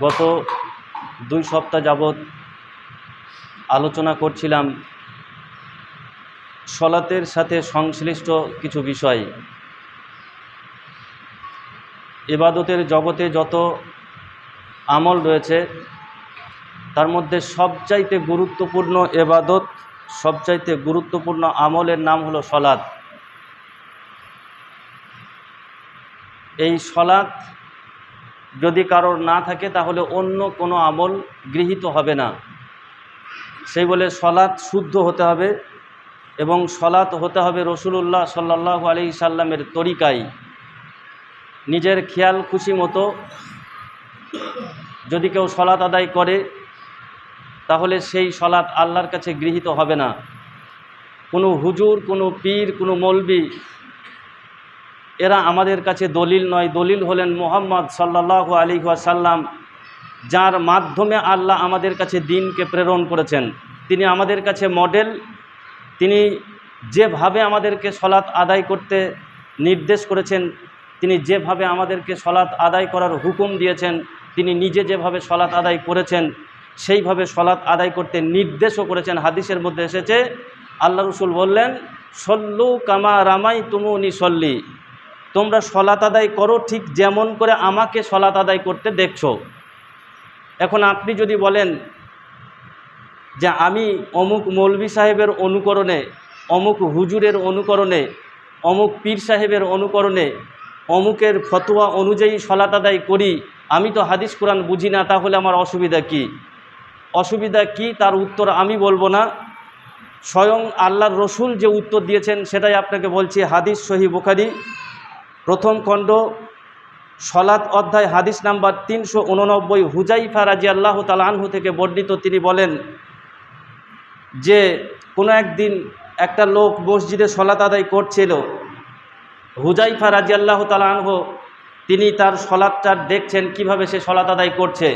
গত দুই সপ্তাহ যাবৎ আলোচনা করছিলাম সলাতের সাথে সংশ্লিষ্ট কিছু বিষয়। এবাদতের জগতে যত আমল রয়েছে, তার মধ্যে সবচাইতে গুরুত্বপূর্ণ এবাদত সবচাইতে গুরুত্বপূর্ণ আমলের নাম হলো সলাৎ। এই সলাৎ যদি কারোর না থাকে তাহলে অন্য কোনো আমল গৃহীত হবে না। সেই বলে সলাৎ শুদ্ধ হতে হবে এবং সলাৎ হতে হবে রসুলুল্লাহ সাল্লাহ আলি সাল্লামের তরিকায়। নিজের খেয়াল খুশি মতো যদি কেউ সলাৎ আদায় করে, তাহলে সেই সলাৎ আল্লাহর কাছে গৃহীত হবে না। কোনো হুজুর, কোনো পীর, কোনো মলবি এরা আমাদের কাছে দলিল নয়। দলিল হলেন মোহাম্মদ সাল্লাহ আলী সাল্লাম যার মাধ্যমে আল্লাহ আমাদের কাছে দিনকে প্রেরণ করেছেন। তিনি আমাদের কাছে মডেল তিনি যেভাবে আমাদেরকে সলাৎ আদায় করতে নির্দেশ করেছেন, তিনি যেভাবে আমাদেরকে সলাৎ আদায় করার হুকুম দিয়েছেন, তিনি নিজে যেভাবে সলাৎ আদায় করেছেন, সেইভাবে সলাৎ আদায় করতে নির্দেশও করেছেন। হাদিসের মধ্যে এসেছে, আল্লাহ রসুল বললেন, সল্লু কামা রামাই তুমুনি সল্লি। তোমরা সলাত আদায় করো ঠিক যেমন করে আমাকে সলাত আদায় করতে দেখছ। এখন আপনি যদি বলেন যে আমি অমুক মৌলভী সাহেবের অনুকরণে, অমুক হুজুরের অনুকরণে, অমুক পীর সাহেবের অনুকরণে, অমুকের ফতোয়া অনুযায়ী সলাত আদায় করি, আমি তো হাদিস কোরআন বুঝি না, তাহলে আমার অসুবিধা কি? অসুবিধা কি? তার উত্তর আমি বলব না। স্বয়ং আল্লাহর রসুল যে উত্তর দিয়েছেন, সেটাই আপনাকে বলছি, হাদিস সহি বুখারি। প্রথম খণ্ড, সলাৎ অধ্যায়, হাদিস নাম্বার তিনশো উননব্বই, হুজাইফা রাজি আল্লাহ তালানহু থেকে বর্ণিত, তিনি বলেন যে, কোনো একদিন একটা লোক মসজিদে সলাত আদায় করছিল। হুজাইফা রাজি আল্লাহ তালানহ তিনি তার সলাৎটা দেখছেন, কীভাবে সে সলাত আদায় করছে।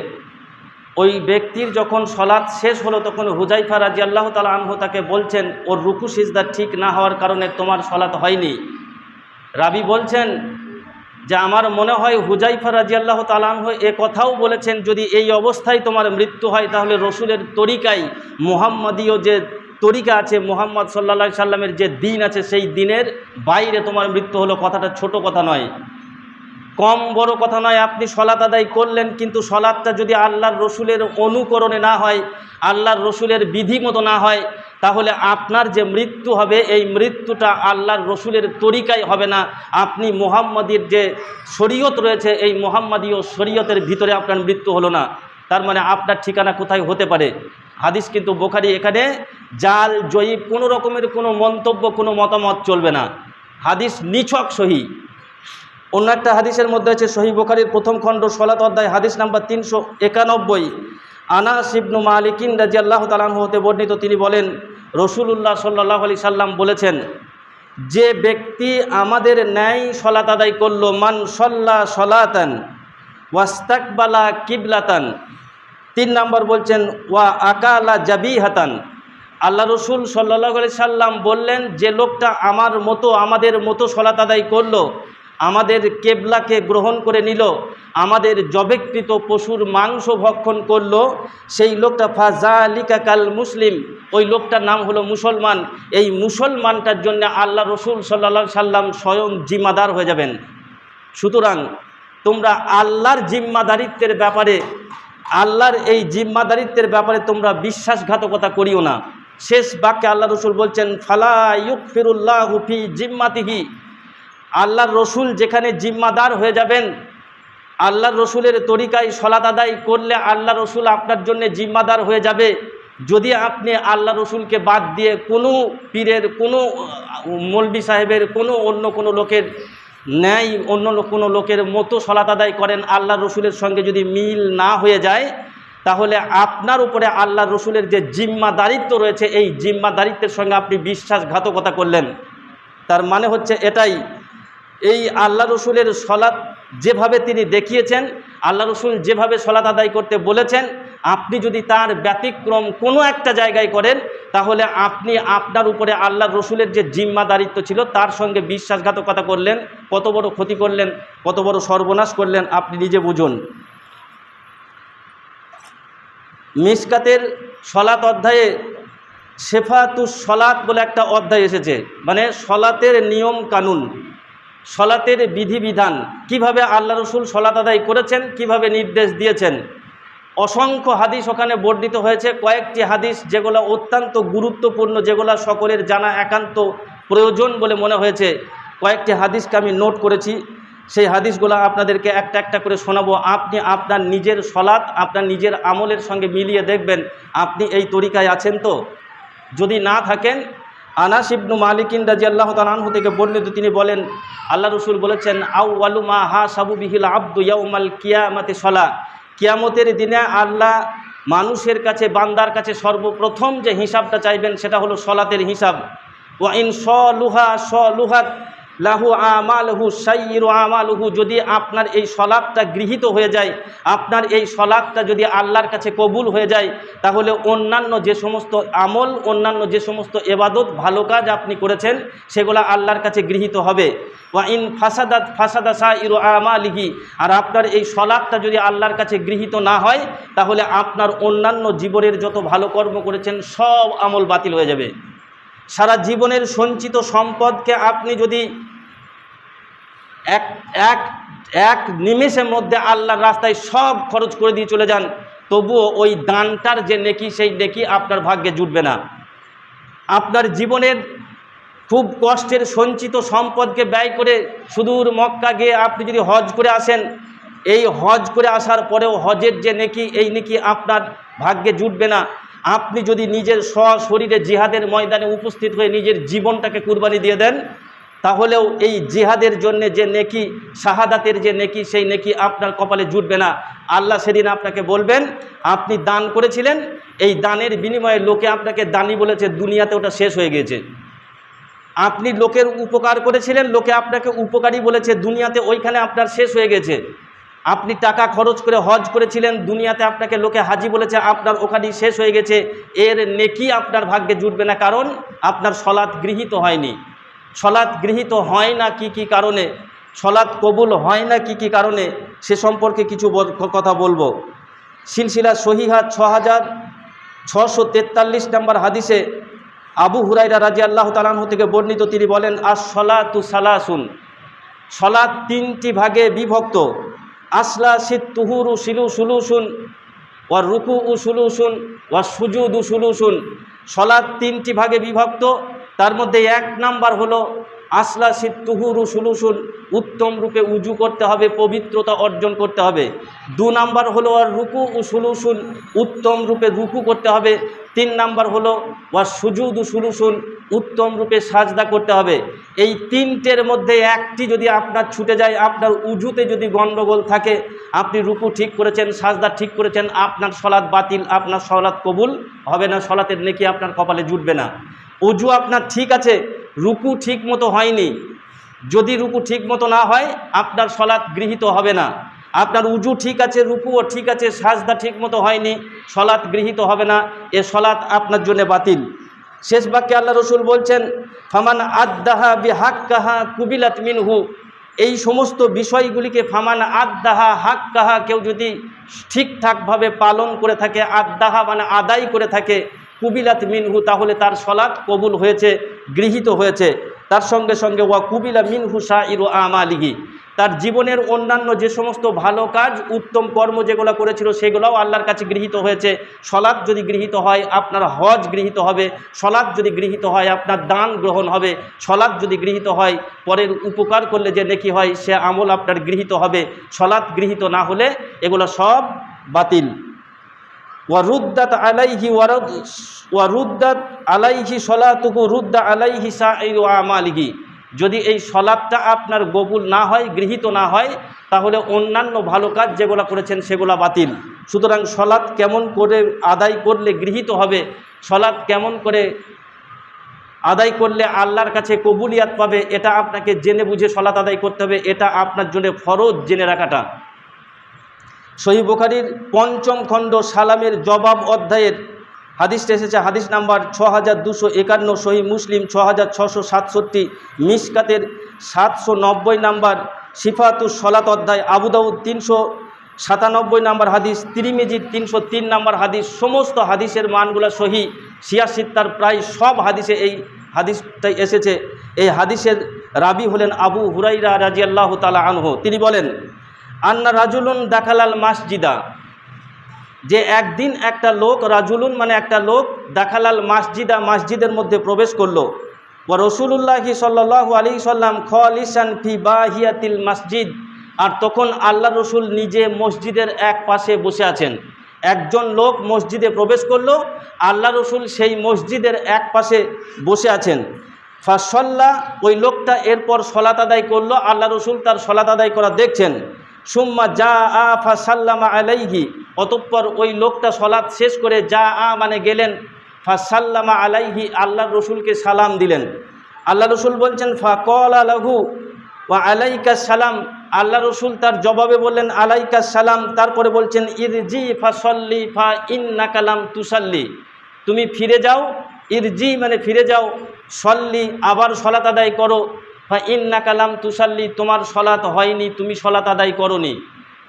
ওই ব্যক্তির যখন সলাৎ শেষ হলো, তখন হুজাইফা রাজি আল্লাহ তালা আনহু তাকে বলছেন, ওর রুকু সিজদা ঠিক না হওয়ার কারণে তোমার সলাৎ হয়নি। রাবি বলছেন যে আমার মনে হয় হুজাইফা রাজি আল্লাহ তালানহ এ কথাও বলেছেন, যদি এই অবস্থায় তোমার মৃত্যু হয় তাহলে রসুলের তরিকায় মোহাম্মদীয় যে তরিকা আছে, মোহাম্মদ সাল্লা সাল্লামের যে দিন আছে, সেই দিনের বাইরে তোমার মৃত্যু হলো কথাটা ছোট কথা নয়। কম বড় কথা নয়, আপনি সলাত আদায় করলেন, কিন্তু সলাৎটা যদি আল্লাহর রসুলের অনুকরণে না হয়, আল্লাহর রসুলের বিধি মতো না হয় তাহলে আপনার যে মৃত্যু হবে, এই মৃত্যুটা আল্লাহর রসুলের তরিকায় হবে না। আপনি মোহাম্মদীর যে শরীয়ত রয়েছে, এই মোহাম্মদীয় শরীয়তের ভিতরে আপনার মৃত্যু হলো না। তার মানে আপনার ঠিকানা কোথায় হতে পারে? হাদিস কিন্তু বোখারি এখানে, জাল, জয়ীব, কোনো রকমের কোনো মন্তব্য, কোনো মতামত চলবে না। হাদিস নিছক সহি। অন্য একটা হাদিসের মধ্যে আছে, সহি বোখারির প্রথম খণ্ড, সলাত অধ্যায়, হাদিস নাম্বার তিনশো একানব্বই। আনা শিবনু মালিকিন রাজি আল্লাহ তালাহ হতে বর্ণিত, তিনি বলেন, রসুলুল্লাহ সাল্লাহ আলি সাল্লাম বলেছেন, যে ব্যক্তি আমাদের ন্যায় সলাত আদায় করল, মান সল্লা সলাতান ওয়াস্তাকবালা কিবলাতান, তিন নম্বর বলছেন, ওয়া আকালা জাবি হাতান আল্লাহ রসুল সাল্লাহ আলি সাল্লাম বললেন, যে লোকটা আমার মতো, আমাদের মতো সলাত আদায় করল আমাদের কেবলাকে গ্রহণ করে নিল, আমাদের জবেকৃত পশুর মাংস ভক্ষণ করল, সেই লোকটা ফাজা আলিকা মুসলিম, ওই লোকটার নাম হলো মুসলমান। এই মুসলমানটার জন্য আল্লাহ রসুল সাল্লা সাল্লাম স্বয়ং জিম্মাদার হয়ে যাবেন। সুতরাং তোমরা আল্লাহর জিম্মাদারিত্বের ব্যাপারে, আল্লাহর এই জিম্মাদারিত্বের ব্যাপারে তোমরা বিশ্বাসঘাতকতা করিও না। শেষ বাক্যে আল্লাহ রসুল বলছেন, ফালা ইউক ফিরুল্লাহ হুফি জিম্মাতিহি। আল্লাহর রসুল যেখানে জিম্মাদার হয়ে যাবেন, আল্লাহর রসুলের তরিকায় সলাত আদায় করলে আল্লাহ রসুল আপনার জন্য জিম্মাদার হয়ে যাবে। যদি আপনি আল্লাহ রসুলকে বাদ দিয়ে কোনো পীরের, কোনো মলবি সাহেবের, কোনো অন্য কোনো লোকের ন্যায়, অন্য কোনো লোকের মতো সলাত আদায় করেন আল্লাহ রসুলের সঙ্গে যদি মিল না হয়ে যায়, তাহলে আপনার উপরে আল্লাহ রসুলের যে জিম্মাদারিত্ব রয়েছে, এই জিম্মাদারিত্বের সঙ্গে আপনি বিশ্বাসঘাতকতা করলেন। তার মানে হচ্ছে এটাই এই আল্লাহ রসুলের সলাৎ যেভাবে তিনি দেখিয়েছেন, আল্লাহ রসুল যেভাবে সলাৎ আদায় করতে বলেছেন, আপনি যদি তার ব্যতিক্রম কোনো একটা জায়গায় করেন, তাহলে আপনি আপনার উপরে আল্লাহ রসুলের যে জিম্মাদারিত্ব ছিল, তার সঙ্গে বিশ্বাসঘাতকতা করলেন, কত বড় ক্ষতি করলেন, কত বড় সর্বনাশ করলেন, আপনি নিজে বুঝুন। মিসকাতের সলাত অধ্যায়ে শেফাতুস সলাত বলে একটা অধ্যায় এসেছে মানে সলাতের নিয়ম কানুন। সলাতের বিধিবিধান, কীভাবে আল্লাহ রসুল সলাত আদায় করেছেন, কীভাবে নির্দেশ দিয়েছেন। অসংখ্য হাদিস ওখানে বর্ণিত হয়েছে। কয়েকটি হাদিস যেগুলো অত্যন্ত গুরুত্বপূর্ণ, যেগুলো সকলের জানা একান্ত প্রয়োজন বলে মনে হয়েছে। কয়েকটি হাদিসকে আমি নোট করেছি। সেই হাদিসগুলো আপনাদেরকে একটা একটা করে শোনাবো। আপনি আপনার নিজের সলাৎ, আপনার নিজের আমলের সঙ্গে মিলিয়ে দেখবেন, আপনি এই তরিকায় আছেন তো? যদি না থাকেন আনাস ইবনু মালিকিন রাজি আল্লাহ তালাহু থেকে বর্ণিত তিনি বলেন আল্লাহ রসুল বলেছেন আউ আলু মা হা সাবু বিহিল আব্দু ইয়াউমাল কিয়ামাতে সলা। কিয়ামতের দিনে আল্লাহ মানুষের কাছে, বান্দার কাছে সর্বপ্রথম যে হিসাবটা চাইবেন সেটা হলো সলাতের হিসাব। ওয়াইন স লুহা স লুহাত লাহু আমালহু সাইয়িরু আমালহু। যদি আপনার এই সলাপটা গৃহীত হয়ে যায়, আপনার এই সলাপটা যদি আল্লাহর কাছে কবুল হয়ে যায়, তাহলে অন্যান্য যে সমস্ত আমল, অন্যান্য যে সমস্ত এবাদত, ভালো কাজ আপনি করেছেন, সেগুলো আল্লাহর কাছে গৃহীত হবে। ওয়া ইন ফাসাদাত ফাসাদা সা ইরু আমালিহি। আর আপনার এই সলাপটা যদি আল্লাহর কাছে গৃহীত না হয়, তাহলে আপনার অন্যান্য জীবনের যত ভালো কর্ম করেছেন, সব আমল বাতিল হয়ে যাবে। সারা জীবনের সঞ্চিত সম্পদকে আপনি যদি এক এক এক নিমেষের মধ্যে আল্লাহর রাস্তায় সব খরচ করে দিয়ে চলে যান। তবুও ওই দানটার যে নেকি, সেই নেকি আপনার ভাগ্যে জুটবে না। আপনার জীবনের খুব কষ্টের সঞ্চিত সম্পদকে ব্যয় করে সুদূর মক্কা গিয়ে আপনি যদি হজ করে আসেন, এই হজ করে আসার পরেও হজের যে নেকি, এই নেকি আপনার ভাগ্যে জুটবে না। আপনি যদি নিজের সশরীরে জিহাদের ময়দানে উপস্থিত হয়ে নিজের জীবনটাকে কুরবানি দিয়ে দেন তাহলেও এই জিহাদের জন্য যে নেকি, শাহাদাতের যে নেকি, সেই নেকি আপনার কপালে জুটবে না। আল্লাহ সেদিন আপনাকে বলবেন, আপনি দান করেছিলেন, এই দানের বিনিময়ে লোকে আপনাকে দানি বলেছে, দুনিয়াতে ওটা শেষ হয়ে গিয়েছে। আপনি লোকের উপকার করেছিলেন, লোকে আপনাকে উপকারী বলেছে, দুনিয়াতে ওইখানে আপনার শেষ হয়ে গেছে। আপনি টাকা খরচ করে হজ করেছিলেন, দুনিয়াতে আপনাকে লোকে হাজি বলেছে, আপনার ওখানেই শেষ হয়ে গেছে। এর নেকি আপনার ভাগ্যে জুটবে না, কারণ আপনার সলাৎ গৃহীত হয়নি। সলাৎ গৃহীত হয় না কি কি কারণে? সলাৎ কবুল হয় না কি কি কারণে? সে সম্পর্কে কিছু কথা বলব। সিলসিলা সহিহাত ছ হাজার ছশো তেতাল্লিশ নম্বর হাদিসে আবু হুরাইরা রাজি আল্লাহ তালাহ থেকে বর্ণিত, তিনি বলেন আস সলাতু সালাসুন। সলাৎ তিনটি ভাগে বিভক্ত। আসলা তুহুরু শিলু সুলুসুন, ওয়া রুকু উ সুলুসুন সুজুদ উ সুলুসুন। সলাৎ তিনটি ভাগে বিভক্ত। তার মধ্যে এক নাম্বার হলো, আসলা শীত তুহুরু সুলুসুন, উত্তম রূপে উজু করতে হবে, পবিত্রতা অর্জন করতে হবে। দু নাম্বার হলো, আর রুকু ও সুলুসুন, উত্তম রূপে রুকু করতে হবে। তিন নাম্বার হলো ওয়া সুজুদ সুলুসুন, উত্তম রূপে সাজদা করতে হবে। এই তিনটের মধ্যে একটি যদি আপনার ছুটে যায়, আপনার উজুতে যদি গণ্ডগোল থাকে, আপনি রুকু ঠিক করেছেন, সাজদা ঠিক করেছেন, আপনার সলাৎ বাতিল, আপনার সলাৎ কবুল হবে না, সলাতের নেকি আপনার কপালে জুটবে না। উজু আপনার ঠিক আছে, রুকু ঠিক মতো হয়নি। যদি রুকু ঠিক মতো না হয়, আপনার সলাৎ গৃহীত হবে না। আপনার উজু ঠিক আছে, রুকুও ঠিক আছে, সাজদা ঠিক মতো হয়নি, সলাৎ গৃহীত হবে না, এ সলাৎ আপনার জন্য বাতিল। শেষ বাক্যে আল্লাহ রসুল বলছেন, ফামান আদাহা বিহাক্কাহা কুবিলাত মিনহু। এই সমস্ত বিষয়গুলিকে ফামান আদাহা হাক্কাহা, কেউ যদি ঠিকঠাকভাবে পালন করে থাকে, আদাহা মানে আদায় করে থাকে, কুবিলাত মিনহু, তাহলে তার সলাৎ কবুল হয়েছে, গৃহীত হয়েছে। তার সঙ্গে সঙ্গে ওয়া কুবিলা মিনহু শাহ ইরু আমালিহি। তার জীবনের অন্যান্য যে সমস্ত ভালো কাজ, উত্তম কর্ম যেগুলো করেছিল সেগুলোও আল্লাহর কাছে গৃহীত হয়েছে। সলাদ যদি গৃহীত হয়, আপনার হজ গৃহীত হবে। সলাদ যদি গৃহীত হয়, আপনার দান গ্রহণ হবে। সলাদ যদি গৃহীত হয়, পরের উপকার করলে যে নেকি হয়, সে আমল আপনার গৃহীত হবে। সলাদ গৃহীত না হলে এগুলো সব বাতিল। ওয়ারুদ্দাত আলাইহি ওয়ারদ ওয়ারুদ্দাত আলাইহি সলাতুকু রুদ্দা আলাইহি সাইরু আমালিহি। যদি এই সলাপটা আপনার কবুল না হয়, গৃহীত না হয়, তাহলে অন্যান্য ভালো কাজ যেগুলো করেছেন সেগুলো বাতিল। সুতরাং সলাৎ কেমন করে আদায় করলে গৃহীত হবে সলাৎ কেমন করে আদায় করলে আল্লাহর কাছে কবুলিয়াত পাবে, এটা আপনাকে জেনে বুঝে সলাৎ আদায় করতে হবে, এটা আপনার জন্য ফরজ জেনে রাখাটা। সহি বুখারির পঞ্চম খণ্ড সালামের জবাব অধ্যায়ের হাদিসটা এসেছে হাদিস নাম্বার ছ হাজার দুশো একান্ন, সহি মুসলিম ছ হাজার ছশো সাতষট্টি, মিসকাতের সাতশো নব্বই নাম্বার সিফাতুস সলাত অধ্যায় আবুদাউদ তিনশো সাতানব্বই নম্বর হাদিস, তিরিমিজির তিনশো তিন নাম্বার হাদিস, সমস্ত হাদিসের মানগুলো সহি সিয়াসিত্তার প্রায় সব হাদিসে এই হাদিসটাই এসেছে। এই হাদিসের রাবি হলেন আবু হুরাইরা রাজিয়াল্লাহ তালা আনহ। তিনি বলেন, আন্না রাজুলুন দেখালাল মাসজিদা যে একদিন একটা লোক, রাজুলুন মানে একটা লোক, দেখালাল মাসজিদা, মসজিদের মধ্যে প্রবেশ করল। ও রসুল্লাহি সাল্লাহ আলী সাল্লাম খলিসান ফি বাহিয়াতিল মসজিদ। আর তখন আল্লাহ রসুল নিজে মসজিদের এক পাশে বসে আছেন। একজন লোক মসজিদে প্রবেশ করল আল্লাহ রসুল সেই মসজিদের এক পাশে বসে আছেন। ফাসল্লা ওই লোকটা এরপর সলাত আদায় করল আল্লাহ রসুল তার সলাত আদায় করা দেখছেন। সুম্মা যা আ ফাসাল্লামা আলাইহি, অতঃপর ওই লোকটা সলাৎ শেষ করে যা আ মানে গেলেন ফা সাল্লামা আলাইহি আল্লাহ রসুলকে সালাম দিলেন। আল্লাহ রসুল বলছেন ফা কল আলাহু ওয়া আলাইকা সালাম। আল্লাহ রসুল তার জবাবে বললেন, আলাইকা সালাম। তারপরে বলছেন, ইরজি ফা সল্লি ফা ইন্না কালাম তুসাল্লি। তুমি ফিরে যাও, ইরজি মানে ফিরে যাও, সল্লি আবার সলাত আদায় করো। বা ইন্না কালাম তুষাল্লি তোমার সলাত হয়নি, তুমি সলাত আদায় করনি।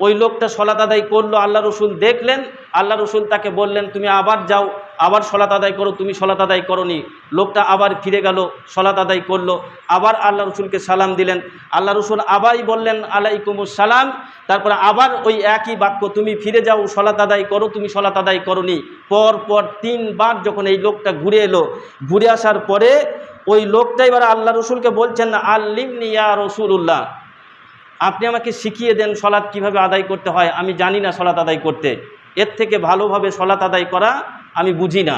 ওই লোকটা সলাত আদায় করল আল্লাহ রসুল দেখলেন আল্লাহ রসুল তাকে বললেন, তুমি আবার যাও, আবার সলাত আদায় করো, তুমি সলাত আদায় করনি। লোকটা আবার ফিরে গেল সলাত আদায় করল, আবার আল্লাহ রসুলকে সালাম দিলেন। আল্লাহ রসুল আবারই বললেন, আলাইকুমুস সালাম। তারপরে আবার ওই একই বাক্য, তুমি ফিরে যাও সলাত আদায় করো, তুমি সলাত আদায় করনি। পর পর তিনবার যখন এই লোকটা ঘুরে এলো, ঘুরে আসার পরে ওই লোকটা এবার আল্লাহ রসুলকে বলছেন না, আল্লিমনি ইয়া রসুল্লাহ আপনি আমাকে শিখিয়ে দেন সলাৎ কীভাবে আদায় করতে হয়। আমি জানি না সলাৎ আদায় করতে। এর থেকে ভালোভাবে সলাৎ আদায় করা আমি বুঝি না।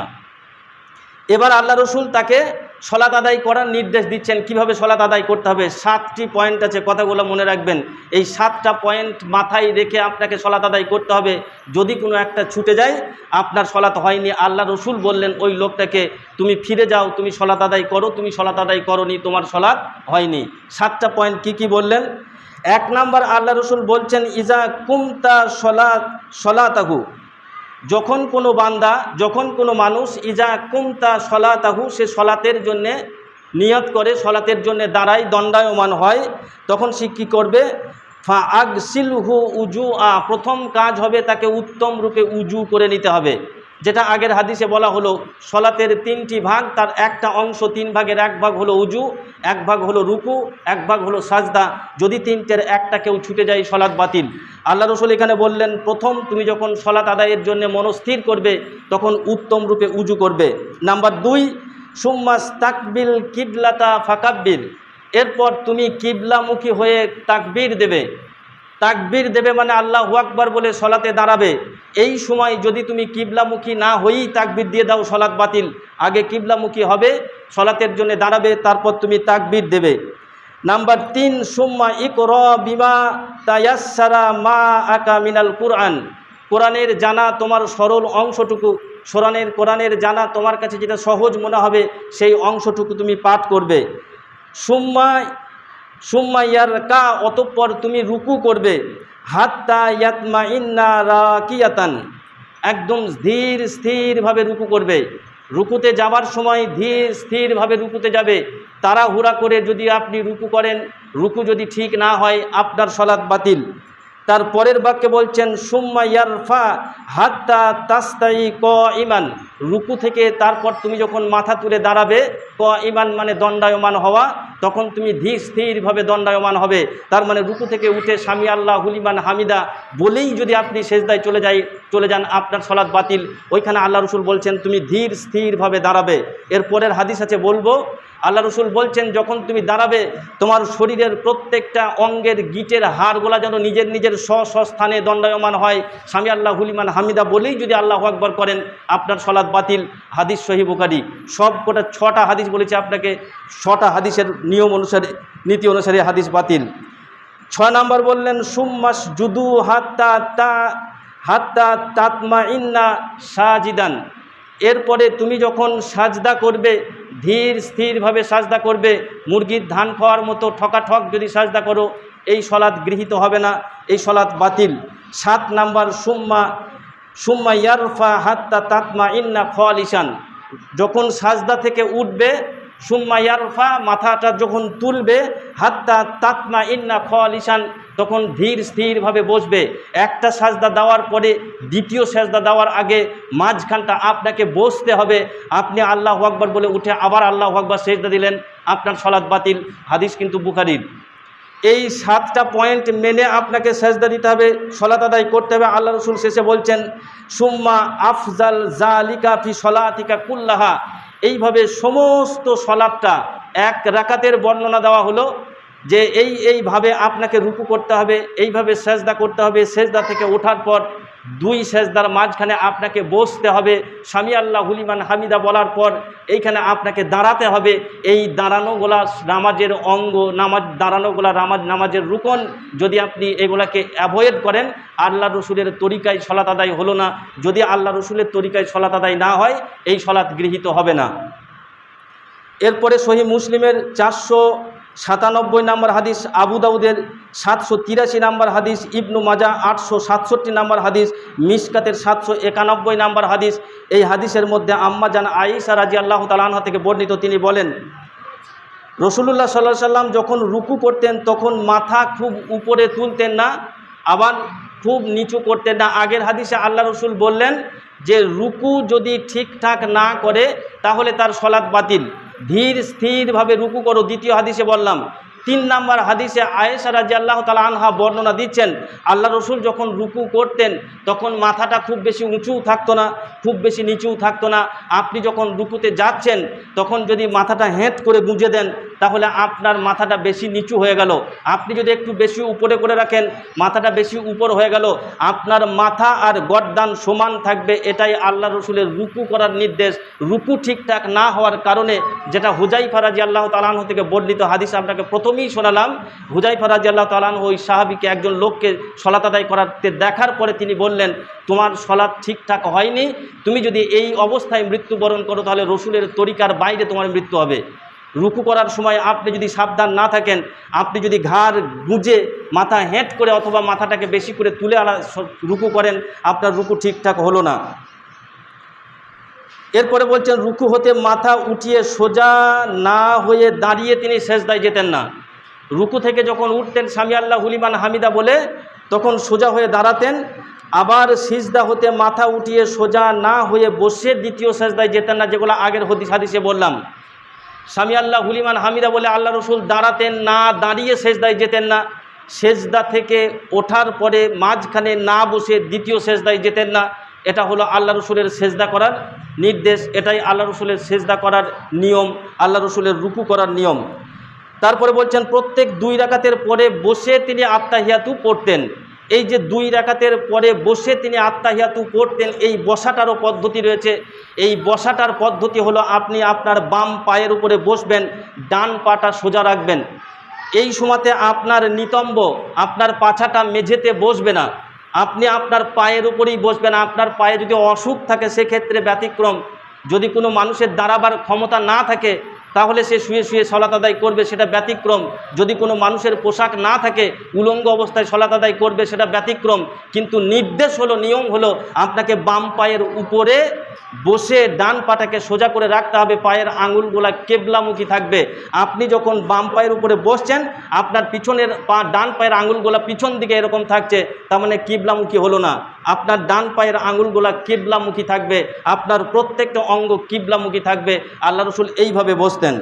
এবার আল্লাহ রসুল তাকে সলাত আদায় করার নির্দেশ দিচ্ছেন। কীভাবে সলাত আদায় করতে হবে? সাতটি পয়েন্ট আছে, কথাগুলো মনে রাখবেন। এই সাতটা পয়েন্ট মাথায় রেখে আপনাকে সলাত আদায় করতে হবে। যদি কোনো একটা ছুটে যায়, আপনার সলাত হয়নি। আল্লাহ রসুল বললেন, ওই লোকটাকে তুমি ফিরে যাও, তুমি সলাত আদায় করো, তুমি সলাত আদায় করনি, তোমার সলাত হয়নি। সাতটা পয়েন্ট কি কি বললেন? এক নাম্বার আল্লাহ রসুল বলছেন, ইজা কুমতা সলাত সলাতাহু। যখন কোনো বান্দা, যখন কোনো মানুষ, ইজা কুমতা সলাতাহু সে সলাতের জন্যে নিয়ত করে, সলাতের জন্যে দাঁড়ায়, দণ্ডায়মান হয়, তখন সে কী করবে? ফা আগসিলহু উজু আ প্রথম কাজ হবে তাকে উত্তম রূপে উজু করে নিতে হবে। যেটা আগের হাদিসে বলা হলো, সলাতের তিনটি ভাগ, তার একটা অংশ তিন ভাগের এক ভাগ হলো উজু, এক ভাগ হলো রুকু, এক ভাগ হলো সাজদা। যদি তিনটের একটা কেউ ছুটে যায়, সলাৎ বাতিল। আল্লাহ রসুল এখানে বললেন, প্রথম তুমি যখন সলাৎ আদায়ের জন্য মনস্থির করবে, তখন উত্তম রূপে উজু করবে। নাম্বার দুই সুম্মাস তাকবিল কিবলাতা ফাকাব্বির এরপর তুমি কিবলামুখী হয়ে তাকবির দেবে। তাকবীর দেবে মানে আল্লাহ আকবার বলে সলাতে দাঁড়াবে। এই সময় যদি তুমি কিবলামুখী না হয়েই তাকবির দিয়ে দাও, সলাৎ বাতিল। আগে কিবলামুখী হবে, সলাতের জন্য দাঁড়াবে, তারপর তুমি তাকবির দেবে। নাম্বার তিন, সুম্মা ইকর বিমা তায়াসারা মা আকা মিনাল কুরআন। কোরআনের জানা তোমার সরল অংশটুকু সোরানের কোরআনের জানা তোমার কাছে যেটা সহজ মনে হবে, সেই অংশটুকু তুমি পাঠ করবে। সুম্মা সুম্মা ইয়ার কা অতঃপর তুমি রুকু করবে। হাত্তা ইয়াতমা ইন্না রাকিয়াতান, একদম ধীর স্থিরভাবে রুকু করবে। রুকুতে যাবার সময় ধীর স্থিরভাবে রুকুতে যাবে। তাড়াহুড়া করে যদি আপনি রুকু করেন, রুকু যদি ঠিক না হয়, আপনার সলাৎ বাতিল। তার পরের বাক্যে বলছেন, সুম্মা ইয়ারফা হাত্তা তাস্তাই ক ইমান। রুকু থেকে তারপর তুমি যখন মাথা তুলে দাঁড়াবে, ক ইমান মানে দণ্ডায়মান হওয়া, তখন তুমি ধীর স্থিরভাবে দণ্ডায়মান হবে। তার মানে রুকু থেকে উঠে, স্বামী আল্লাহ হুলিমান হামিদা, বলেই যদি আপনি শেষদায় চলে যাই, চলে যান, আপনার সলাদ বাতিল। ওইখানে আল্লাহ রসুল বলছেন, তুমি ধীর স্থিরভাবে দাঁড়াবে। এর পরের হাদিস আছে, বলব আল্লাহ রসুল বলছেন, যখন তুমি দাঁড়াবে, তোমার শরীরের প্রত্যেকটা অঙ্গের গিটের হাড়গুলা যেন নিজের নিজের স্ব স্থানে দণ্ডায়মান হয়। স্বামী আল্লাহ হুলিমান হামিদা বলেই যদি আল্লাহ আকবর করেন, আপনার সলাদ বাতিল, হাদিস সহিবুকারী সব কটা ছটা হাদিস বলেছে আপনাকে, ছটা হাদিসের নিয়ম অনুসারে, নীতি অনুসারে হাদিস বাতিল। ছয় নম্বর বললেন সুম্মাস জুদু হাত্তা তা, হাত্তা তাতমা ইন্না সাজিদান। এরপরে তুমি যখন সাজদা করবে ধীর স্থিরভাবে সাজদা করবে। মুরগির ধান খাওয়ার মতো ঠকাঠক যদি সাজদা করো, এই সলাদ গৃহীত হবে না, এই সলাদ বাতিল। সাত নাম্বার, সুম্মা সুম্মা ইয়ারফা হাত্তা তাতমা ইন্না খোয়াল ইসান যখন সাজদা থেকে উঠবে সুম্মা ইয়ারফা, মাথাটা যখন তুলবে, হাত্তা তাতমা ইন্না খলিসান তখন ধীর স্থিরভাবে বসবে। একটা সাজদা দেওয়ার পরে, দ্বিতীয় সাজদা দেওয়ার আগে মাঝখানটা আপনাকে বসতে হবে। আপনি আল্লাহ আকবর বলে উঠে আবার আল্লাহ আকবর সেজদা দিলেন, আপনার সলাৎ বাতিল। হাদিস কিন্তু বুখারির। এই সাতটা পয়েন্ট মেনে আপনাকে সেজদা দিতে হবে, সলাত আদায় করতে হবে। আল্লাহ রসুল শেষে বলছেন, সুম্মা আফজাল জালিকা ফি সলাতিকা কুল্লাহা। এইভাবে সমস্ত সলাপটা এক রাকাতের বর্ণনা দেওয়া হলো যে এই এইভাবে আপনাকে রুকু করতে হবে, এইভাবে সেজদা করতে হবে, সেজদা থেকে ওঠার পর দুই সেজদার মাঝখানে আপনাকে বসতে হবে। স্বামী আল্লাহ হুলিমান হামিদা বলার পর এইখানে আপনাকে দাঁড়াতে হবে। এই দাঁড়ানোগুলা নামাজের অঙ্গ, নামাজ, দাঁড়ানোগুলা নামাজ, নামাজের রুকন যদি আপনি এগুলাকে অ্যাভয়েড করেন, আল্লাহ রসুলের তরিকায় সলাত আদায় হলো না। যদি আল্লাহ রসুলের তরিকায় সলাত আদায় না হয়, এই সলাৎ গৃহীত হবে না। এরপরে সহি মুসলিমের চারশো সাতানব্বই নম্বর হাদিস, আবু দাউদের সাতশো তিরাশি নম্বর হাদিস, ইবনু মাজা আটশো সাতষট্টি নম্বর হাদিস, মিসকাতের সাতশো একানব্বই নম্বর হাদিস। এই হাদিসের মধ্যে আম্মা জান আইসা রাজি আল্লাহ তালাহা থেকে বর্ণিত, তিনি বলেন রসুল্লাহ সাল্লাহ সাল্লাম যখন রুকু করতেন, তখন মাথা খুব উপরে তুলতেন না, আবার খুব নিচু করতেন না। আগের হাদিসে আল্লাহ রসুল বললেন যে, রুকু যদি ঠিকঠাক না করে, তাহলে তার সলাৎ বাতিল। ধীর, স্থিরভাবে রুকু করো। দ্বিতীয় হাদিসে বললাম, তিন নাম্বার হাদিসে আয়েশা রাজি আল্লাহ তালা আনহা বর্ণনা দিচ্ছেন, আল্লাহ রসুল যখন রুকু করতেন, তখন মাথাটা খুব বেশি উঁচুও থাকতো না, খুব বেশি নিচুও থাকতো না। আপনি যখন রুকুতে যাচ্ছেন, তখন যদি মাথাটা হেঁত করে গুঁজে দেন তাহলে আপনার মাথাটা বেশি নিচু হয়ে গেল। আপনি যদি একটু বেশি উপরে করে রাখেন, মাথাটা বেশি উপর হয়ে গেল। আপনার মাথা আর গড্দান সমান থাকবে, এটাই আল্লাহ রসুলের রুকু করার নির্দেশ। রুকু ঠিকঠাক না হওয়ার কারণে যেটা হুজাই ফারাজি আল্লাহ তালাহ থেকে বর্ণিত হাদিস আপনাকে প্রথমেই শোনালাম হুজাই ফারাজি আল্লাহ তালাহ ওই সাহাবিকে একজন লোককে সলাত আদায় করাতে দেখার পরে তিনি বললেন, তোমার সলাৎ ঠিকঠাক হয়নি, তুমি যদি এই অবস্থায় মৃত্যুবরণ করো তাহলে রসুলের তরিকার বাইরে তোমার মৃত্যু হবে। রুকু করার সময় আপনি যদি সাবধান না থাকেন, আপনি যদি ঘাড় গুঁজে মাথা হেঁট করে অথবা মাথাটাকে বেশি করে তুলে আলা রুকু করেন, আপনার রুকু ঠিকঠাক হলো না। এরপরে বলছেন, রুকু হতে মাথা উঠিয়ে সোজা না হয়ে দাঁড়িয়ে তিনি শেষদায় যেতেন না। রুকু থেকে যখন উঠতেন, স্বামী আল্লাহ হুলিমান হামিদা বলে, তখন সোজা হয়ে দাঁড়াতেন। আবার সিজদা হতে মাথা উঠিয়ে সোজা না হয়ে বসে দ্বিতীয় সেজদায় যেতেন না, যেগুলো আগের হদিস হাদিসে বললাম। স্বামী আল্লাহ হুলিমান হামিদা বলে আল্লাহ রসুল দাঁড়াতেন না, দাঁড়িয়ে সেজদায় যেতেন না। সেজদা থেকে ওঠার পরে মাঝখানে না বসে দ্বিতীয় সেজদায় যেতেন না। এটা হলো আল্লাহ রসুলের সেজদা করার নির্দেশ, এটাই আল্লাহ রসুলের সেজদা করার নিয়ম, আল্লাহ রসুলের রুকু করার নিয়ম। তারপরে বলছেন, প্রত্যেক দুই রাকাতের পরে বসে তিনি আত্মাহিয়াতু পড়তেন। এই যে দুই রাকাতের পরে বসে তিনি আত্মাহিয়াতু পড়তেন এই বসাটারও পদ্ধতি রয়েছে। এই বসাটার পদ্ধতি হলো আপনি আপনার বাম পায়ের উপরে বসবেন, ডান পাটা সোজা রাখবেন। এই সময়তে আপনার নিতম্ব, আপনার পাছাটা মেঝেতে বসবে না। আপনি আপনার পায়ের উপরেই বসবেন। আপনার পায়ে যদি অসুখ থাকে, সেক্ষেত্রে ব্যতিক্রম। যদি কোনো মানুষের দাঁড়াবার ক্ষমতা না থাকে তাহলে সে শুয়ে শুয়ে সলাত আদায় করবে, সেটা ব্যতিক্রম। যদি কোনো মানুষের পোশাক না থাকে, উলঙ্গ অবস্থায় সলাত আদায় করবে, সেটা ব্যতিক্রম। কিন্তু নির্দেশ হলো, নিয়ম হলো, আপনাকে বাম পায়ের উপরে বসে ডান পাটাকে সোজা করে রাখতে হবে, পায়ের আঙুলগুলা কেবলামুখী থাকবে। আপনি যখন বাম পায়ের উপরে বসছেন, আপনার পিছনের পা, ডান পায়ের আঙুলগুলা পিছন দিকে এরকম থাকছে, তার মানে কিবলামুখী হলো না। আপনার ডান পায়ের আঙুলগুলা কিবলামুখী থাকবে, আপনার প্রত্যেকটা অঙ্গ কিবলামুখী থাকবে। আল্লাহ রসুল এইভাবে বসতেন।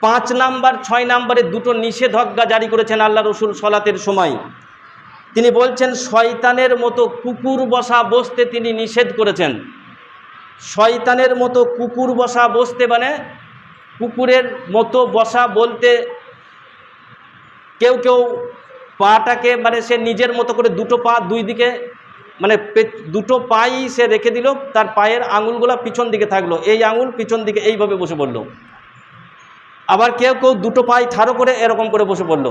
পাঁচ নাম্বার, ছয় নাম্বারে দুটো নিষেধাজ্ঞা জারি করেছেন আল্লাহ রসুল সলাতের সময়। তিনি বলছেন, শয়তানের মতো কুকুর বসা বসতে তিনি নিষেধ করেছেন। শয়তানের মতো কুকুর বসা বসতে মানে কুকুরের মতো বসা বলতে কেউ কেউ পাটাকে মানে সে নিজের মতো করে দুটো পা দুই দিকে মানে দুটো পাই সে রেখে দিল, তার পায়ের আঙুলগুলো পিছন দিকে থাকল। এই আঙুল পিছন দিকে এইভাবে বসে পড়ল। আবার কেউ কেউ দুটো পাই ঠাড়ো করে এরকম করে বসে পড়ল।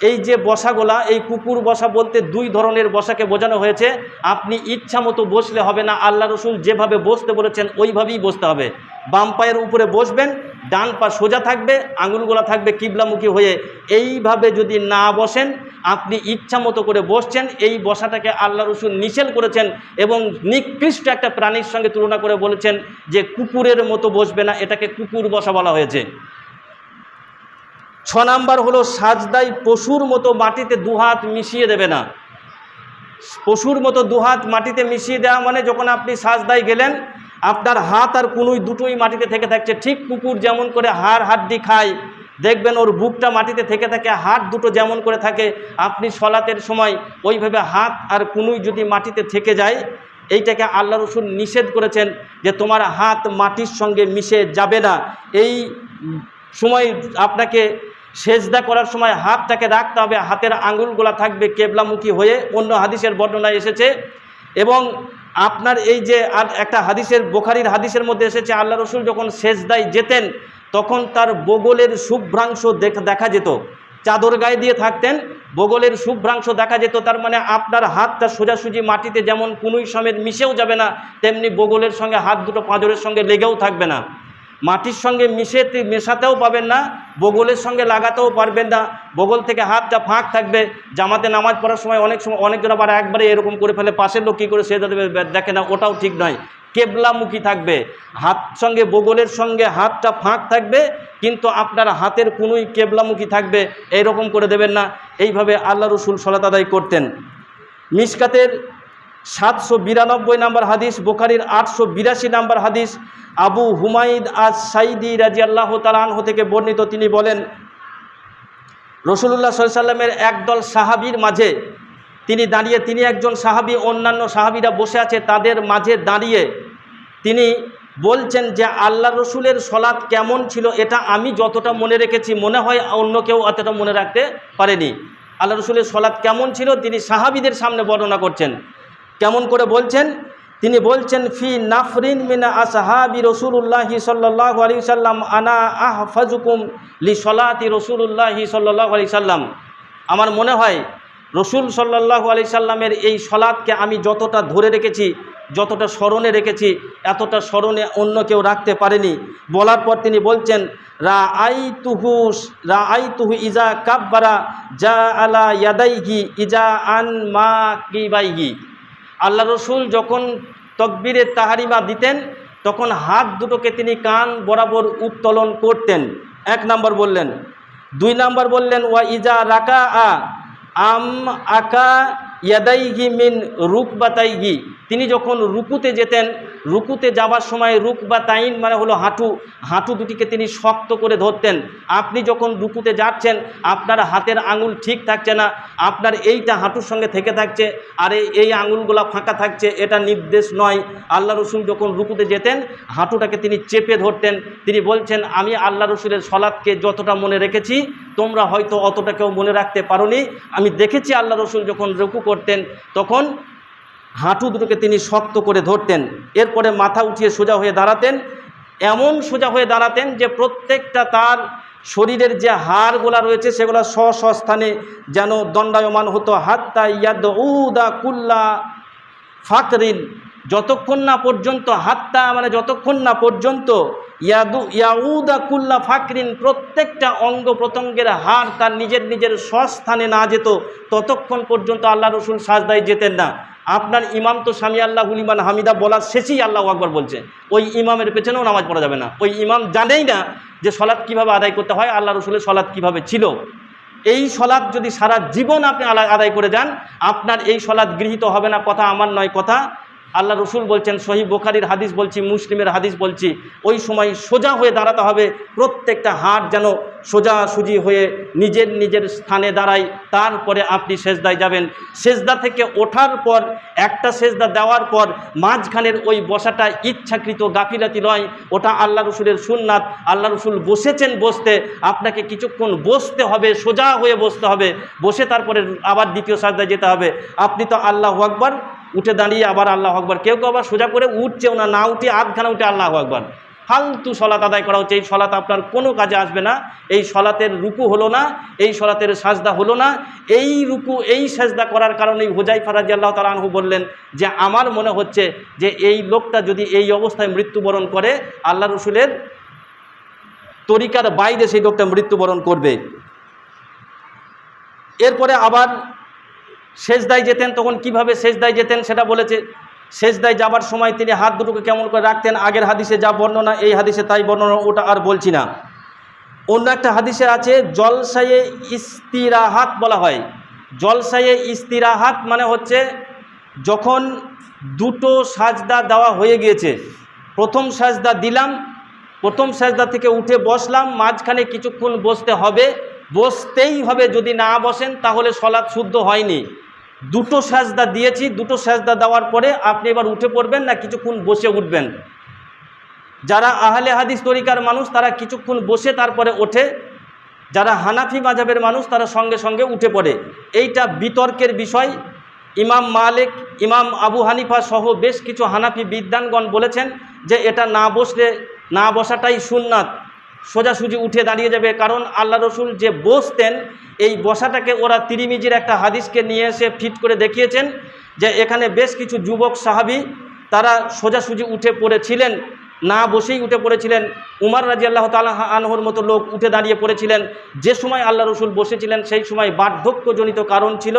এই যে বসাগুলা, এই কুকুর বসা বলতে দুই ধরনের বসাকে বোঝানো হয়েছে। আপনি ইচ্ছা মতো বসলে হবে না, আল্লাহ রসুল যেভাবে বসতে বলেছেন ওইভাবেই বসতে হবে। বাম পায়ের উপরে বসবেন, ডান পা সোজা থাকবে, আঙুলগুলা থাকবে কিবলামুখী হয়ে। এইভাবে যদি না বসেন, আপনি ইচ্ছা মতো করে বসছেন, এই বসাটাকে আল্লাহ রসুল নিষেধ করেছেন এবং নিকৃষ্ট একটা প্রাণীর সঙ্গে তুলনা করে বলেছেন যে কুকুরের মতো বসবে না, এটাকে কুকুর বসা বলা হয়েছে। ছ নাম্বার হলো সাজদাই পশুর মতো মাটিতে দুহাত মিশিয়ে দেবে না। পশুর মতো দুহাত মাটিতে মিশিয়ে দেওয়া মানে যখন আপনি সাজদায় গেলেন, আপনার হাত আর কুনুই দুটোই মাটিতে থেকে থাকছে। ঠিক কুকুর যেমন করে হাড় হাড্ডি খায়, দেখবেন ওর বুকটা মাটিতে থেকে থাকে হাত দুটো যেমন করে থাকে, আপনি সলাতের সময় ওইভাবে হাত আর কুনুই যদি মাটিতে থেকে যায়, এইটাকে আল্লাহ রসুল নিষেধ করেছেন যে তোমার হাত মাটির সঙ্গে মিশে যাবে না। এই সময় আপনাকে সেজদা করার সময় হাতটাকে রাখতে হবে, হাতের আঙুলগুলা থাকবে কেবলামুখী হয়ে। অন্য হাদিসের বর্ণনায় এসেছে। এবং আপনার এই যে আর একটা হাদিসের, বোখারির হাদিসের মধ্যে এসেছে, আল্লাহ রসুল যখন সেজদায় যেতেন, তখন তার বগলের শুভ্রাংশ দেখ- যেত। চাদর গায়ে দিয়ে থাকতেন, বগলের শুভ্রাংশ দেখা যেত। তার মানে আপনার হাতটা সোজাসুজি মাটিতে যেমন কুনুই সমেত মিশেও যাবে না, তেমনি বগলের সঙ্গে, হাত দুটো পাঁজরের সঙ্গে লেগেও থাকবে না। মাটির সঙ্গে মিশে মেশাতেও পাবেন না, বগলের সঙ্গে লাগাতেও পারবেন না। বগল থেকে হাতটা ফাঁক থাকবে, জামাতে নামাজ পড়ার সময় অনেক সময় অনেকজন আবার একবারে এরকম করে ফেলে, পাশের লোক কী করে সে দেখে না, ওটাও ঠিক নয়। কেবলামুখী থাকবে, হাত সঙ্গে, বগলের সঙ্গে হাতটা ফাঁক থাকবে, কিন্তু আপনার হাতের কোনোই কেবলামুখী থাকবে এইরকম করে দেবেন না। এইভাবে আল্লাহ রসুল সলাত আদায় করতেন। মিসকাতের সাতশো বিরানব্বই নম্বর হাদিস, বোখারির আটশো বিরাশি নম্বর হাদিস। আবু হুমাইদ আজ সাইদি রাজি আল্লাহ তালাহ থেকে বর্ণিত, তিনি বলেন রসুল্লাহ সাল্লামের একদল সাহাবির মাঝে তিনি দাঁড়িয়ে, তিনি একজন সাহাবি, অন্যান্য সাহাবিরা বসে আছে, তাদের মাঝে দাঁড়িয়ে তিনি বলছেন যে, আল্লাহ রসুলের সলাৎ কেমন ছিল, এটা আমি যতটা মনে রেখেছি, মনে হয় অন্য কেউ অতটা মনে রাখতে পারেনি। আল্লাহ রসুলের সলাৎ কেমন ছিল, তিনি সাহাবিদের সামনে বর্ণনা করছেন। কেমন করে বলছেন? তিনি বলছেন, ফি নাফরিন মিনা আসহাবি রসুল্লাহি সাল্লাহ আলি সাল্লাম, আনা আহ ফাজুকুম লি সলাতি রসুল্লাহি সাল্লাহ আলি সাল্লাম। আমার মনে হয়, রসুল সাল্লাহ আলি সাল্লামের এই সলাদকে আমি যতটা ধরে রেখেছি, যতটা স্মরণে রেখেছি, এতটা স্মরণে অন্য কেউ রাখতে পারেনি। বলার পর তিনি বলছেন রা আই তুহু রা আই তুহু ইজা কাব্বারা যা আলা ইয়াদাইগি ইজা আন মা কি কিবাইগি আল্লাহ রসুল যখন তকবীরে তাহারিমা দিতেন, তখন হাত দুটোকে তিনি কান বরাবর উত্তোলন করতেন। এক নাম্বার বললেন। দুই নাম্বার বললেন, ওয়া ইজা রাকা আ আম আকা ইয়াদাইগি মিন রুক বাতাইগি তিনি যখন রুকুতে যেতেন, রুকুতে যাবার সময় রুক বা তাইন মানে হলো হাঁটু হাঁটু দুটিকে তিনি শক্ত করে ধরতেন। আপনি যখন রুকুতে যাচ্ছেন, আপনার হাতের আঙুল ঠিক থাকছে না, আপনার এইটা হাঁটুর সঙ্গে থেকে থাকছে, আর এই- আঙুলগুলা ফাঁকা থাকছে, এটা নির্দেশ নয়। আল্লাহ রসুল যখন রুকুতে যেতেন, হাঁটুটাকে তিনি চেপে ধরতেন। তিনি বলছেন, আমি আল্লাহ রসুলের সলাদকে যতটা মনে রেখেছি, তোমরা হয়তো অতটা কেউ মনে রাখতে পারোনি। আমি দেখেছি আল্লাহ রসুল যখন রুকু করতেন, তখন হাঁটু দুটোকে তিনি শক্ত করে ধরতেন, এরপরে মাথা উঠিয়ে সোজা হয়ে দাঁড়াতেন, এমন সোজা হয়ে দাঁড়াতেন যে প্রত্যেকটা তার শরীরের যে হাড়গুলা রয়েছে সেগুলো স্ব স্ব স্থানে যেন দণ্ডায়মান হতো। হাত্তা ইয়াদ উদা কুল্লা ফাকরিন, যতক্ষণ না পর্যন্ত, হাত্তা মানে যতক্ষণ না পর্যন্ত ইয়াদু, ইয়াউদা কুল্লা ফাকরিন প্রত্যেকটা অঙ্গ প্রত্যঙ্গের হাড় তার নিজের নিজের স্বস্থানে না যেত, ততক্ষণ পর্যন্ত আল্লাহ রসুল সাজদায় যেতেন না। আপনার ইমাম তো স্বামী আল্লাহ হুলিমান হামিদা বলার শেষেই আল্লাহ আকবর বলছে। ওই ইমামের পেছনেও নামাজ পড়া যাবে না। ওই ইমাম জানেই না যে সলাৎ কীভাবে আদায় করতে হয়, আল্লাহ রসুলের সলাৎ কীভাবে ছিল। এই সলাদ যদি সারা জীবন আপনি আদায় করে যান, আপনার এই সলাদ গৃহীত হবে না, কথা আমার নয়, কথা আল্লাহ রসুল বলছেন, সহি বোখারির হাদিস বলছি, মুসলিমের হাদিস বলছি, ওই সময় সোজা হয়ে দাঁড়াতে হবে, প্রত্যেকটা হাট যেন সোজা সুজি হয়ে নিজের নিজের স্থানে দাঁড়ায়, তারপরে আপনি সেজদায় যাবেন। সেজদা থেকে ওঠার পর, একটা সেজদা দেওয়ার পর, মাঝখানের ওই বসাটা ইচ্ছাকৃত গাফিলাতি নয়, ওটা আল্লাহ রসুলের সুন্নাত। আল্লাহ রসুল বসেছেন বসতে, আপনাকে কিছুক্ষণ বসতে হবে, সোজা হয়ে বসতে হবে, বসে তারপরে আবার দ্বিতীয় সাজদায় যেতে হবে। আপনি তো আল্লাহ আকবর উঠে দাঁড়িয়ে আবার আল্লাহ আকবর। কেউ কেউ আবার সোজা করে উঠছেও না না উঠে আধখানা উঠে আল্লাহ আকবর। ফালতু সলাত আদায় করা হচ্ছে, এই সলাত আপনার কোনো কাজে আসবে না, এই সলাতের রুকু হলো না, এই সলাতের সাজদা হলো না, এই রুকু, এই সাজদা করার কারণেই হোজাই ফারাজি আল্লাহ তালাহু বললেন যে, আমার মনে হচ্ছে যে, এই লোকটা যদি এই অবস্থায় মৃত্যুবরণ করে আল্লাহ রসুলের তরিকার বাইরে সেই লোকটা মৃত্যুবরণ করবে। এরপরে আবার শেষদায় যেতেন, তখন কীভাবে শেষদায় যেতেন সেটা বলেছে। শেষদায় যাবার সময় তিনি হাত দুটোকে কেমন করে রাখতেন, আগের হাদিসে যা বর্ণনা, এই হাদিসে তাই বর্ণনা, ওটা আর বলছি না। অন্য একটা হাদিসে আছে, জলসায়ে ইস্তিরাহাত বলা হয়। জলসায়ে ইস্তিরাহাত মানে হচ্ছে যখন দুটো সাজদা দেওয়া হয়ে গিয়েছে। প্রথম সাজদা দিলাম, প্রথম সাজদা থেকে উঠে বসলাম, মাঝখানে কিছুক্ষণ বসতে হবে। বসতেই হবে, যদি না বসেন তাহলে সলাৎ শুদ্ধ হয়নি। দুটো সাজদা দিয়েছি, দুটো সাজদা দেওয়ার পরে আপনি এবার উঠে পড়বেন না, কিছুক্ষণ বসে উঠবেন। যারা আহলে হাদিস তরিকার মানুষ, তারা কিছুক্ষণ বসে তারপরে ওঠে। যারা হানাফি মাঝাবের মানুষ, তারা সঙ্গে সঙ্গে উঠে পড়ে। এইটা বিতর্কের বিষয়। ইমাম মালিক, ইমাম আবু হানিফা সহ বেশ কিছু হানাফি বিদ্যানগণ বলেছেন যে, এটা না বসলে, না বসাটাই সুন্নাত। সোজাসুজি উঠে দাঁড়িয়ে যাবে। কারণ আল্লাহ রসুল যে বসতেন, এই বসাটাকে ওরা তিরিমিজির একটা হাদিসকে নিয়ে এসে ফিট করে দেখিয়েছেন যে এখানে বেশ কিছু যুবক সাহাবি তারা সোজাসুজি উঠে পড়েছিলেন, না বসেই উঠে পড়েছিলেন। উমার রাজি আল্লাহ তালা আনহর মতো লোক উঠে দাঁড়িয়ে পড়েছিলেন। যে সময় আল্লাহ রসুল বসেছিলেন, সেই সময় বার্ধক্যজনিত কারণ ছিল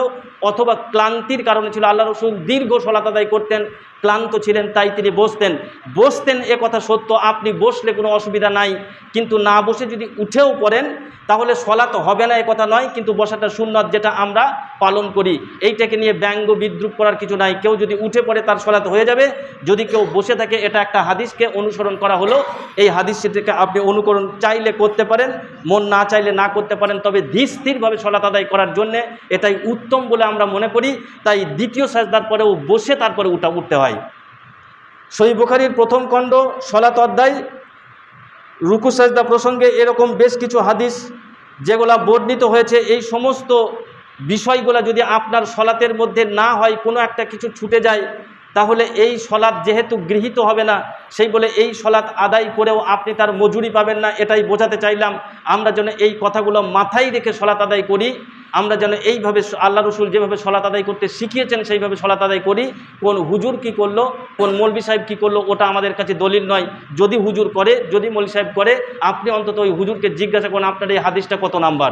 অথবা ক্লান্তির কারণে ছিল। আল্লাহ রসুল দীর্ঘ সলাত আদায় করতেন ক্লান্ত ছিলেন, তাই তিনি বসতেন। বসতেন এ কথা সত্য, আপনি বসলে কোনো অসুবিধা নাই। কিন্তু না বসে যদি উঠেও পড়েন, তাহলে সলা তো হবে না এ কথা নয়, কিন্তু বসাটা সুন্নত যেটা আমরা পালন করি। এইটাকে নিয়ে ব্যঙ্গ বিদ্রুপ করার কিছু নাই। কেউ যদি উঠে পড়ে তার সলাত হয়ে যাবে। যদি কেউ বসে থাকে, এটা একটা হাদিসকে অনুসরণ করা হলো। এই হাদিসটিকে আপনি অনুকরণ চাইলে করতে পারেন, মন না চাইলে না করতে পারেন। তবে ধীর স্থিরভাবে সলাত আদায় করার জন্যে এটাই উত্তম বলে আমরা মনে করি। তাই দ্বিতীয় সাজদার পরেও বসে তারপরে উঠা, উঠতে হয়। সই বুখারির প্রথম খণ্ড, সলাত অধ্যায়, রুকু সাজদা প্রসঙ্গে এরকম বেশ কিছু হাদিস যেগুলা বর্ণিত হয়েছে। এই সমস্ত বিষয়গুলো যদি আপনার সলাতের মধ্যে না হয়, কোনো একটা কিছু ছুটে যায়, তাহলে এই সলাৎ যেহেতু গৃহীত হবে না, সেই বলে এই সলাৎ আদায় করেও আপনি তার মজুরি পাবেন না, এটাই বোঝাতে চাইলাম। আমরা যেন এই কথাগুলো মাথায় রেখে সলাৎ আদায় করি। আমরা যেন এইভাবে আল্লাহ রসুল যেভাবে সলাৎ আদায় করতে শিখিয়েছেন, সেইভাবে সলাৎ আদায় করি। কোন হুজুর কি করল, কোন মৌলবি সাহেব কী করল, ওটা আমাদের কাছে দলিল নয়। যদি হুজুর করে, যদি মৌলী সাহেব করে, আপনি অন্তত ওই হুজুরকে জিজ্ঞাসা করুন, আপনার এই হাদিসটা কত নাম্বার?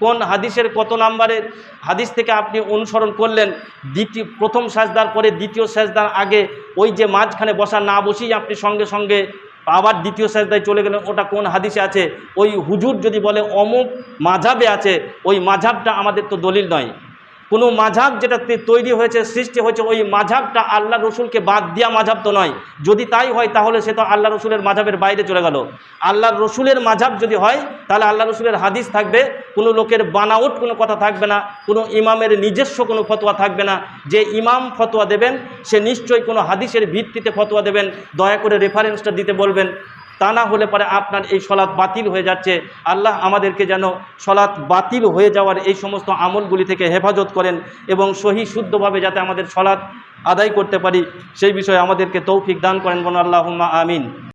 কোন হাদিসের কত নাম্বারের? হাদিস থেকে আপনি অনুসরণ করলেন, দ্বিতীয়, প্রথম সাজদার পরে দ্বিতীয় সাজদার আগে ওই যে মাঝখানে বসা না বসেই আপনি সঙ্গে সঙ্গে আবার দ্বিতীয় সাজদায় চলে গেলেন। ওটা কোন হাদিসে আছে? ওই হুজুর যদি বলে অমুক মাঝাবে আছে, ওই মাঝাবটা আমাদের তো দলিল নয়। কোনো মাঝাব যেটা তৈরি হয়েছে, সৃষ্টি হয়েছে, ওই মাঝাবটা আল্লাহ রসুলকে বাদ দিয়া মাঝাব তো নয়। যদি তাই হয়, তাহলে সে তো আল্লাহ রসুলের মাঝাবের বাইরে চলে গেল। আল্লাহর রসুলের মাঝাব যদি হয়, তাহলে আল্লাহ রসুলের হাদিস থাকবে, কোনো লোকের বানাউট কোনো কথা থাকবে না, কোনো ইমামের নিজস্ব কোনো ফতোয়া থাকবে না। যে ইমাম ফতোয়া দেবেন, সে নিশ্চয়ই কোনো হাদিসের ভিত্তিতে ফতোয়া দেবেন। দয়া করে রেফারেন্সটা দিতে বলবেন। তা না হলে পরে আপনার এই সলাৎ বাতিল হয়ে যাচ্ছে। আল্লাহ আমাদেরকে যেন সলাৎ বাতিল হয়ে যাওয়ার এই সমস্ত আমলগুলি থেকে হেফাজত করেন এবং সহি শুদ্ধভাবে যাতে আমাদের সলাৎ আদায় করতে পারি, সেই বিষয়ে আমাদেরকে তৌফিক দান করেন বোন আল্লাহ আমিন।